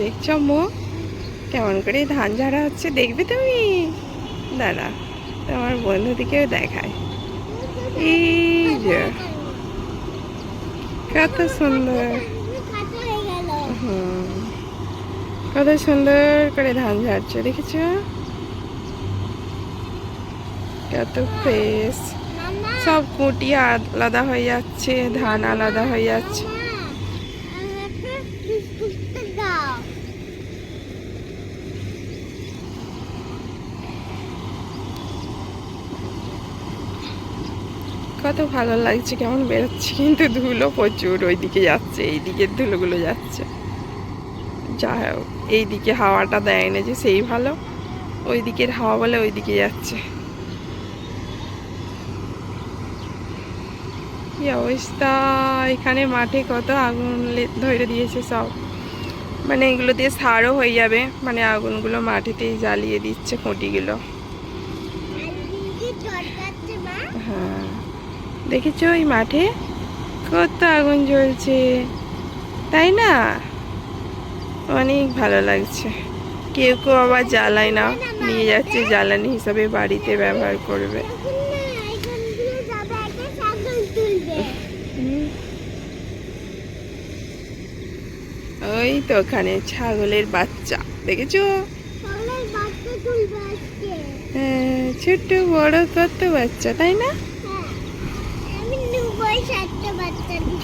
দেখছ মো কেমন করে ধান ঝাড়া হচ্ছে, দেখবে তুমি? দাঁড়া, তোমার বন্ধুদিকেও দেখায়। কত সুন্দর। কত সুন্দর করে ধান ঝাড়ছে, দেখেছ? কত ফ্রেশ। সব কুটি আলাদা হয়ে যাচ্ছে, ধান আলাদা হয়ে যাচ্ছে। কত ভালো লাগছে, কেমন বেরোচ্ছে। কিন্তু ধুলো প্রচুর, ওইদিকে যাচ্ছে এই দিকের ধুলোগুলো যাচ্ছে। যা এইদিকে হাওয়াটা দেয় না যে সেই ভালো ওই দিকের হাওয়া বলে ওই দিকে যাচ্ছে। কি অবস্থা? এখানে মাঠে কত আগুন ধরে দিয়েছে সব। মানে এগুলো দিয়ে সারও হয়ে যাবে মানে আগুনগুলো মাটিতেই জ্বালিয়ে দিচ্ছে খুঁটিগুলো হ্যাঁ দেখেছ ওই মাঠে? কত আগুন জ্বলছে। তাই না? অনেক ভালো লাগছে। কেউ কেউ আবার জ্বালায় না। নিয়ে যাচ্ছে জ্বালানি হিসাবে বাড়িতে ব্যবহার করবে। ওই তো ওখানে ছাগলের বাচ্চা। দেখেছ? হ্যাঁ, ছোট্ট বড় কত বাচ্চা তাই না?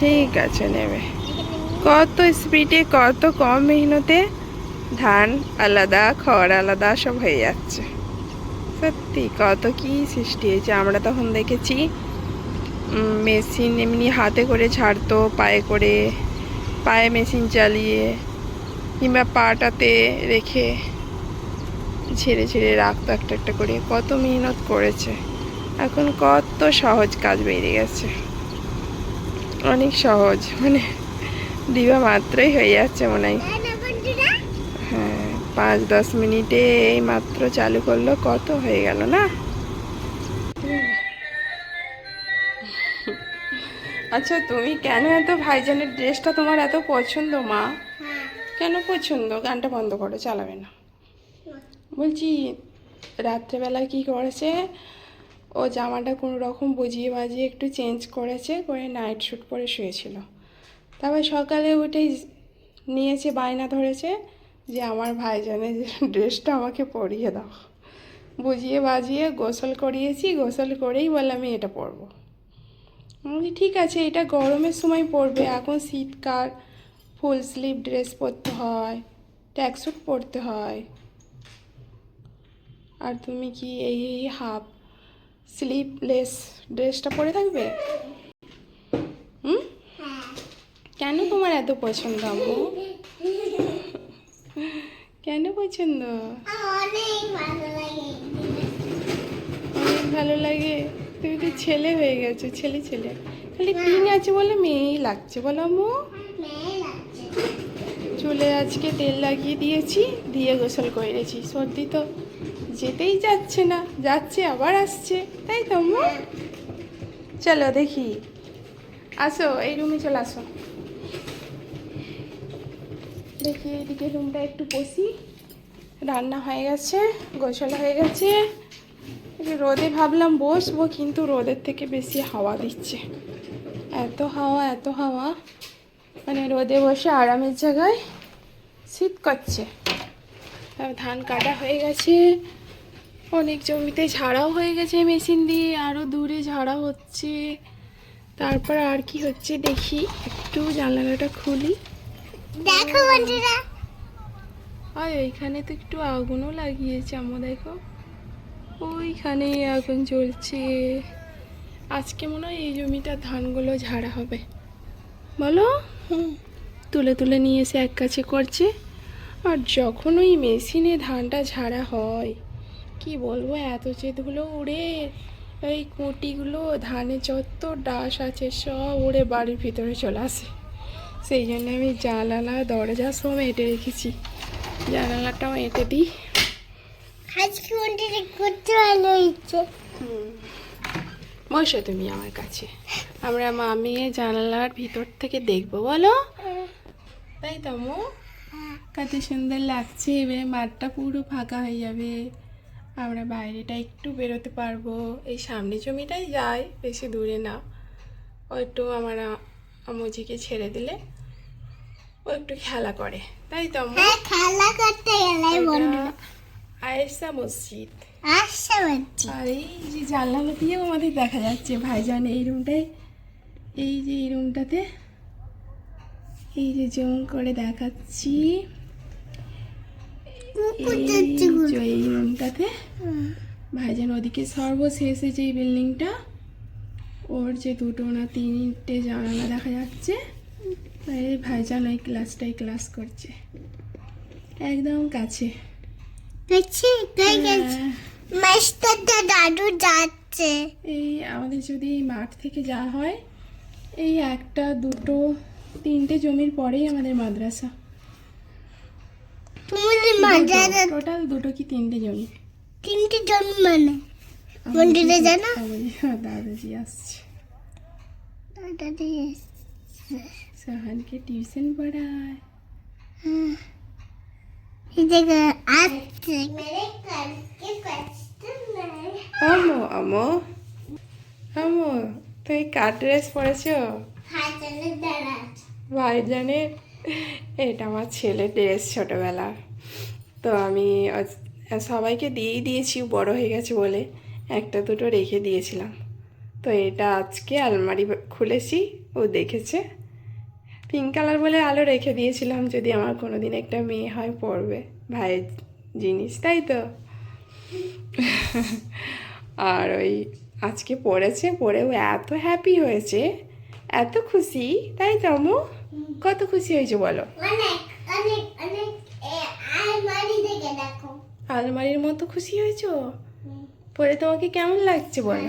ঠিক আছে নেবে। কত স্পিডে কত কম মেহনতে ধান আলাদা, খড় আলাদা, সব হয়ে যাচ্ছে। সত্যি, কত কি সৃষ্টি হয়েছে। আমরা তখন দেখেছি মেশিন এমনি হাতে করে ছাড়তো, পায়ে করে, পায়ে মেশিন চালিয়ে, কিংবা পাটাতে রেখে ছেড়ে ছেড়ে রাখতো একটা একটা করে। কত মেহনত করেছে। এখন কত সহজ কাজ বেরিয়ে গেছে। অনেক সহজ মানে দিবা মাত্রই হয়ে যাচ্ছে মনে হয়। হ্যাঁ পাঁচ দশ মিনিটে এই মাত্র চালু করল কত হয়ে গেল না? আচ্ছা তুমি কেন এত ভাইজানের ড্রেসটা তোমার এত পছন্দ মা? কেন পছন্দ? গানটা বন্ধ করো চালাবে না। বলছি রাত্রেবেলা কি করেছে? ও জামাটা কোনো রকম বুঝিয়ে বাজিয়ে একটু চেঞ্জ করেছে, করে নাইট শ্যুট পরে শুয়েছিল। তারপর সকালে উঠেই নিয়েছে, বায়না ধরেছে যে আমার ভাইজানের ড্রেসটা আমাকে পরিয়ে দাও। বুঝিয়ে বাজিয়ে গোসল করিয়েছি, গোসল করেই বলে আমি এটা পরবো। আমি ঠিক আছে, এটা গরমের সময় পরবে, এখন শীতকাল ফুল স্লিভ ড্রেস পরতে হয় ট্যাক্সুট পরতে হয়। আর তুমি কি এই হাফ স্লিভলেস ড্রেসটা পরে থাকবে? হুম? কেন তোমার এত পছন্দ আম্মু? কেন পছন্দ? অনেক ভালো লাগে। তুমি তো ছেলে হয়ে গেছো ছেলে ছেলে। খালি পিং আছে বলে মেয়েই লাগছে বলো আম্মু। চুলে আজকে তেল লাগিয়ে দিয়েছি দিয়ে গোসল করেছি। সর্দি তো যেতেই যাচ্ছে না যাচ্ছে আবার আসছে। তাই তো চলো দেখি। আসো এই রুমে চলে আসো। দেখি এদিকে রুমটা একটু বসি। রান্না হয়ে গেছে গোসল হয়ে গেছে। রোদে ভাবলাম বসবো কিন্তু রোদের থেকে বেশি হাওয়া দিচ্ছে। এত হাওয়া এত হাওয়া। মানে রোদে বসে আরামের জায়গায় শীত করছে। ধান কাটা হয়ে গেছে। অনেক জমিতে ঝাড়াও হয়ে গেছে মেশিন দিয়ে আরও দূরে ঝাড়া হচ্ছে। তারপর আর কি হচ্ছে দেখি একটু জানালাটা খুলি। দেখো বন্ধুরা। আর এইখানে তো একটু আগুনও লাগিয়েছে আমরা দেখো। ওইখানে আগুন জ্বলছে। আজকে মনে হয় এই জমিটা ধানগুলো ঝাড়া হবে। বলো? হুম। তুলে তুলে নিয়ে এসে এক কাছে করছে। আর যখন ওই মেশিনে ধানটা ঝাড়া হয় কি বলব এত চেতগুলো উড়ে এই কুটিগুলো ধানে যত ডাস আছে সব উড়ে বাড়ির ভিতরে চলে আসে। সেই জন্য আমি জানালা দরজা সব এঁটে রেখেছি। জানালাটাও এঁটে দিই। বসো তুমি আমার কাছে। আমরা মামিয়ে জানালার ভিতর থেকে দেখব বলো। তাই তো আম্মু? কত সুন্দর লাগছে এবারে মাঠটা পুরো ফাঁকা হয়ে যাবে। আমরা বাইরেটা একটু বেরোতে পারব। এই সামনে জমিটাই যাই বেশি দূরে না। ও একটু আমার আমজিকে ছেড়ে দিলে ও একটু খেলা করে। তাই তো? হ্যাঁ খেলা করতে গেলে আয়েশা মসজিদ। আর এই যে জানলা দিয়েও আমাদের দেখা যাচ্ছে ভাইজান এই রুমটায়। এই যে এই রুমটাতে এই যে জুম করে দেখাচ্ছি। এই এই রুমটাতে ভাইজান ওদিকে সর্বশেষে যে বিল্ডিংটা ওর যে দুটো না তিনটে জানালা দেখা যাচ্ছে এই ভাইজান ওই ক্লাসটাই ক্লাস করছে। একদম কাছে। হ্যাঁ। মাস্টারটা দাদু যাচ্ছে। এই আমাদের যদি মাঠ থেকে যাওয়া হয় এই একটা দুটো তিনটে জমির পরেই আমাদের মাদ্রাসা। টোটাল দুটো কি তিনটে জমি তিনটে জমি মানে। মন্দিরে জানো? আমাদের দাদাজি আসছে। দাদাদি সোহানকে টিউশন পড়ায়। আমো আমো। আমো তুই ড্রেস পরেছো? ভাইজানের এটা আমার ছেলের ড্রেস ছোটোবেলা তো আমি সবাইকে দিয়েই দিয়েছি বড় হয়ে গেছে বলে একটা দুটো রেখে দিয়েছিলাম। তো এটা আজকে আলমারি খুলেছি, ও দেখেছে। পিঙ্ক কালার বলে আলো রেখে দিয়েছিলাম, যদি আমার কোনো দিন একটা মেয়ে হয় পড়বে ভাইয়ের জিনিস, তাই তো? আর ওই আজকে পড়েছে পড়ে ও এত হ্যাপি হয়েছে, এত খুশি, তাই তো আমু কত খুশি হয়েছে বলো? আলমারির মতো খুশি হয়েছো? পরে তোমাকে কেমন লাগছে বলো?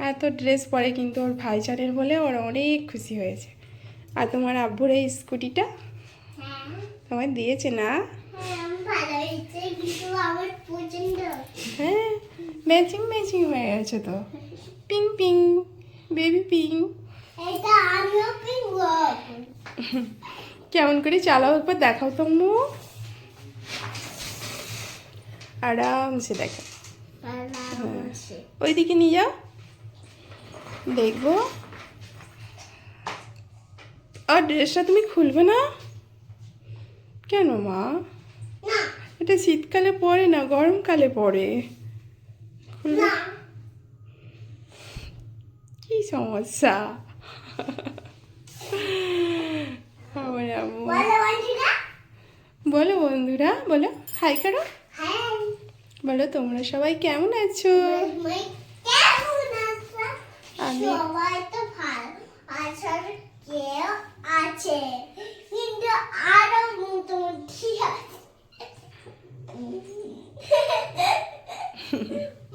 এত ড্রেস পরে কিন্তু ওর ভাইচারের বলে ওর অনেক খুশি হয়েছে। আর তোমার আব্বুর এই স্কুটিটা? হ্যাঁ। তোমায় দিয়েছে না? হ্যাঁ ম্যাচিং ম্যাচিং হয়ে গেছে তো। Ping ping baby ping. কেমন করে চালাও একবার দেখাও তো মু। আরামসে দেখো। আরামসে। ওইদিকে নিয়ে যাও। দেখব। আর ড্রেসটা তুমি খুলবে না? কেন মা? এটা শীতকালে পরে না গরমকালে পরে? খুলবে? কি সমস্যা? আমার আম্মু বলো বন্ধুরা বলো। হাই করো বলো তোমরা সবাই কেমন আছো? আমি সবাই তো ভালো আসার কেউ আছে। কিন্তু আরও মোটামুটি আছে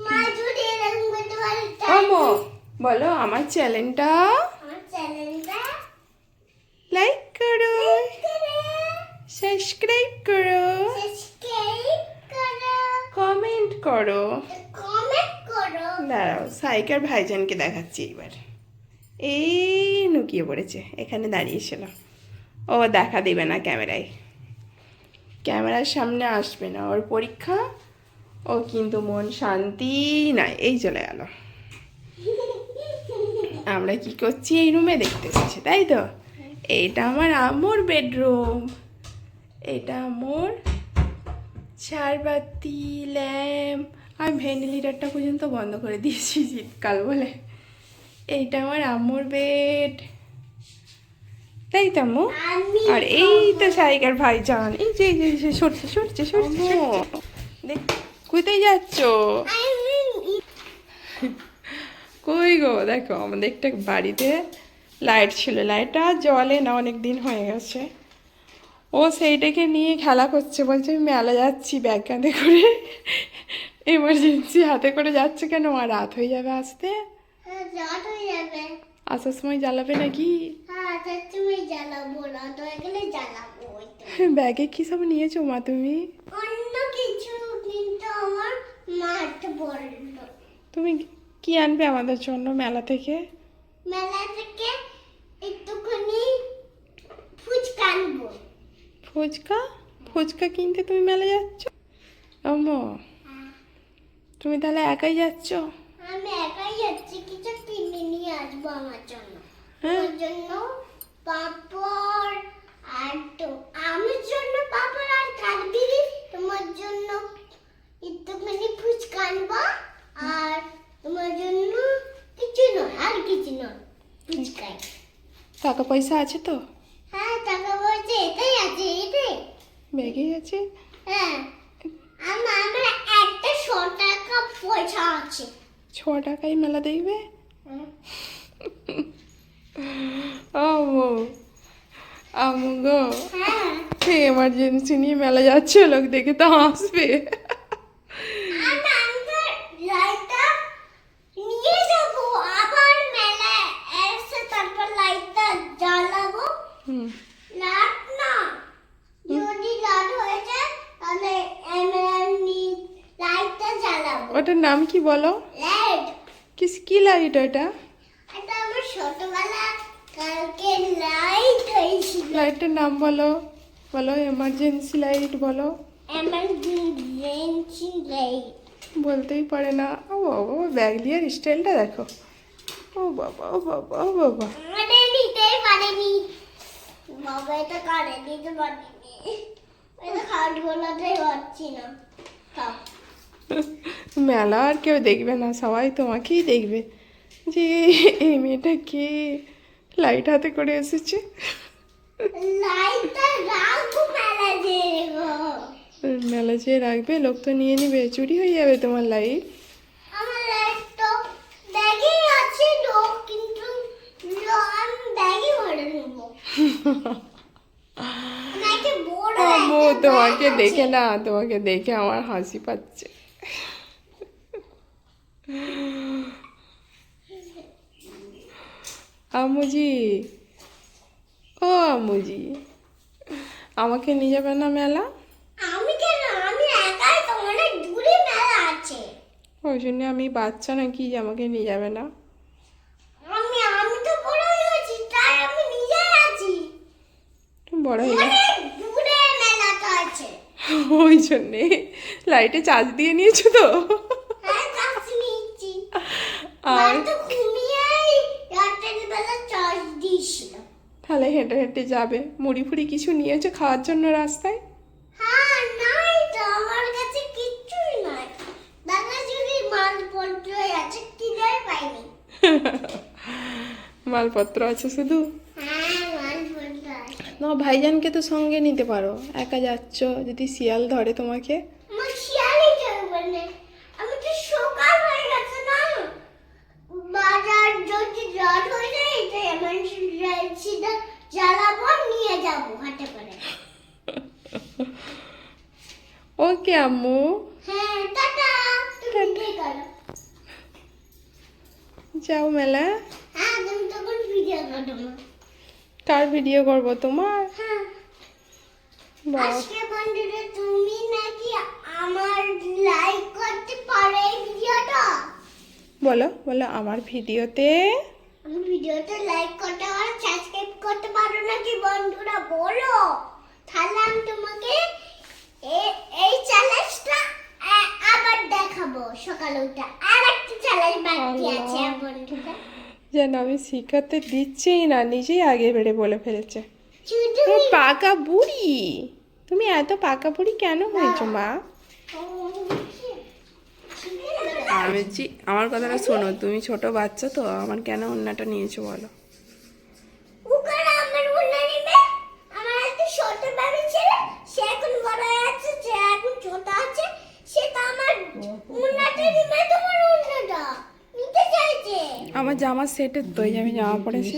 মা যদি এরকম করতে পারে আমো বলো আমার চ্যানেলটা লাইক করো সাবস্ক্রাইব করো সাবস্ক্রাইব করো কমেন্ট করো কমেন্ট করো দাঁড়াও সাইকার ভাইজানকে দেখাচ্ছি এবার এই নুকিয়ে পড়েছে, এখানে দাঁড়িয়েছিল ও দেখা দেবে না ক্যামেরায়। ক্যামেরার সামনে আসবে না, ওর পরীক্ষা, ও কিন্তু মন শান্তি নাই। এই চলে গেল। আমরা কি করছি? এই রুমে দেখতে পাচ্ছি তাই তো? এইটা আমার আম্মুর বেডরুম এটা আমার চারবাতি ল্যাম্প আমি ভেন্টিলেটারটা পর্যন্ত বন্ধ করে দিয়েছি শীতকাল বলে। এইটা আমার আম্মুর বেড তাই তো আম্মু? আর এই তো সাইকার ভাইজান। এই যে এই যে, সরছে সরছে সরছে। দেখ কোথায় যাচ্ছ? কই গো? দেখো আমাদের একটা বাড়িতে লাইট ছিল। লাইটটা জ্বলে না অনেক দিন হয়ে গেছে। ও সেইটাকে নিয়ে খেলা করছে। বলছে আমি মেলা যাচ্ছি ব্যাগ কাঁধে করে। এমার্জেন্সি হাতে করে যাচ্ছে কেন? আর রাত হয়ে যাবে আসতে? রাত আসার সময় জ্বালাবে নাকি? হ্যাঁ হয়ে ব্যাগে কি সব নিয়েছো মা তুমি? অন্য কিছু কিন্তু আমার বলল তুমি কি আনবে আমাদের জন্য মেলা থেকে? মেলা থেকে একটুখানি ফুচকা আনব। ফুচকা? ফুচকা কিনতে তুমি মেলা যাচ্ছ? আম্মু তুমি তাহলে একাই যাচ্ছ? আমি একাই যাচ্ছি কিছু কিনে নিয়ে আসব আমার জন্য। হ্যাঁ? জন্য পাপড় আর তো আমার জন্য পাপড় আর কাঠবিড়ি তোমার জন্য একটুখানি ফুচকা আনব আর তোমার জন্য কিছু নয় আর কিছু নয় ফুচকাই। টাকা পয়সা আছে তো? হ্যাঁ টাকা বলছে এটাই আছে এটাই। ব্যাগে আছে? হ্যাঁ আমার আমার একটা শ টাকা পয়সা আছে ছ টাকায় মেলা দেখবে? ও আম্মু গো। সে এমার্জেন্সি নিয়ে মেলা যাচ্ছে লোক দেখে তো হাসবে আমি আমাদের লাইটটা নিয়ে যাব আবার মেলা এসে তারপর লাইটটা জ্বালাবো হুম লাইট না যদি লাইট হয়ে যায় তাহলে এমনি লাইটটা জ্বালাবো ওটার নাম কি বলো? কি লাইট এটা? লাইটের নাম বলো বলো এমার্জেন্সি লাইট বলো। বলতেই পারে না। ও বাবা ব্যাগ দিয়ে স্টাইলটা দেখো। ও বাবা ও বাবা ও বাবা। বাবা এটা কারে দিতে পারেনি। এটা খাট গোলাতেই পারছি না। মেলা আর কেউ দেখবে না সবাই তোমাকেই দেখবে। যে এই মেয়েটা কে? লাইট হাতে করে এসেছে। মেলা যে রাখবে লোক তো নিয়ে নেবে। চুরি হয়ে যাবে তোমার লাইট। তোমাকে দেখে না তোমাকে দেখে আমার হাসি পাচ্ছে। আম্মুজি। ও আমুজি আমাকে নিয়ে যাবে না মেলা? আমি কেন? আমি একাই তো অনেক দূরে মেলা আছে। ওই জন্য আমি বাচ্চা নাকি যে আমাকে নিয়ে যাবে না। আমি আমি তো বড় হয়ে গেছি তাই আমি নিজেই আছি। তুমি বড় হয়ে দূরে মেলাটা আছে। ওই জন্যে। লাইটে চার্জ দিয়ে নিয়েছো তো? আর তাহলে হেঁটে হেঁটে যাবে। মুড়ি ফুড়ি কিছু নিয়েছো খাওয়ার জন্য রাস্তায়? হ্যাঁ মালপত্র আছে শুধু? হ্যাঁ আছে। না ভাইজানকে তো সঙ্গে নিতে পারো। একা যাচ্ছ যদি শিয়াল ধরে তোমাকে আমার শিয়ালই থাকবে না আমি তো সকাল হয়ে গেছে না বাজার যদি রাত হয়ে যায় তাই আমার সিধা জ্বালাবো নিয়ে যাব হাটে করে ওকে আম্মু? হ্যাঁ যাও মেলা। হ্যাঁ করো ভিডিও করব তোমার? হ্যাঁ। আজকে বন্ধুরা তুমি নাকি আমার লাইক করতে পারো এই ভিডিওটা বলো বলো আমার ভিডিওতে আমি ভিডিওতে লাইক করতে আর সাবস্ক্রাইব করতে পারো নাকি বন্ধুরা? বলো। তাহলে আমি তোমাকে এই চ্যালেঞ্জটা আবার দেখাবো সকালে উঠে আর একটা চ্যালেঞ্জ বাকি আছে। যেন আমি শিখাতে দিচ্ছেই না নিজেই আগে বেড়ে বলে ফেলেছে। তুমি পাকা বুড়ি। তুমি এত পাকা বুড়ি কেন হয়েছো মা? আমি আমার কথাটা শোনো তুমি ছোট বাচ্চা তো আমার কেন অন্যটা নিয়েছো বলো উকারা আমার উন্না নিবে আমার একটা ছোট বাবু ছিল সে এখন বড় হয়ে আছে সে এখন ছোট আছে সে তো আমার উন্নাটা নিবে তোমার উন্নাটা নিতে চাইছে আমার জামা সেটের তো আমি জামা পরেছি।